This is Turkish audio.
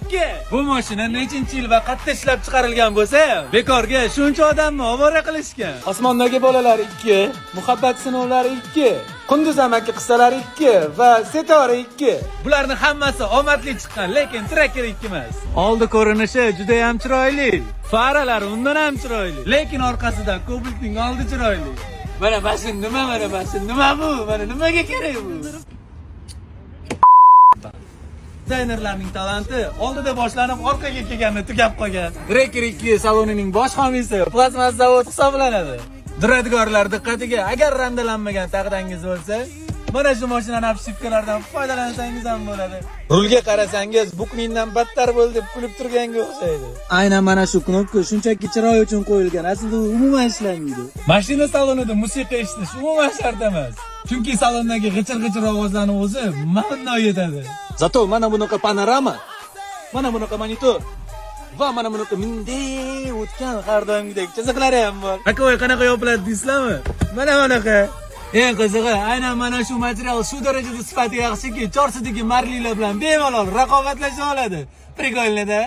2. Bu mashina nechinchi yil va qayerda ishlab chiqarilgan bo'lsa bekorga shuncha odamni ovora qilishgan. Osmondagi bolalar 2, muhabbat sinovlari 2, Qunduz amaki qissalari 2 va Setora 2. Bularning hammasi omadli chiqqan, lekin Tracker 2 emas. Oldi ko'rinishi juda ham chiroyli. Faralari undan ham chiroyli, lekin orqasida Cobalt'ning oldi chiroyli. Mana mashin nima, mana mashin nima bu? Mana nimaga kerak bu? Dizaynerlarning talanti oldida boshlanib orqaga kelganini tugab qolgan. Tracker 2 salonining bosh homiysi plastmas zavod hisoblanadi. Duradgorlar diqqatiga, agar randalanmagan taqdangiz bo'lsa, mana shu mashinaning obshipkalaridan foydalansangiz ham bo'ladi. Rulga qarasangiz, bukmindan battar bo'ldi deb kulib turganga o'xshaydi. Aynan mana shu knopka shunchaki chiroy uchun qo'yilgan. Aslida u umuman ishlamaydi. Mashina salonida musiqa eshitish umuman shart emas. Chunki salondagi g'ijir-g'ijir ovozlarni o'zi ma'no yetadi. Zato mana bunaqa panorama, mana bunaqa monitor va mana bunaqa minday o'tgan har doimgidek chiziqlari ham bor. Aka voy qanaqa yopiladi deysizlarmi? Mana bunaqa. Eng qizig'i, aynan mana shu material shu darajada sifati yaxshiki, chorsidagi marlilar bilan bemalol raqobatlasha oladi. Prikolnida.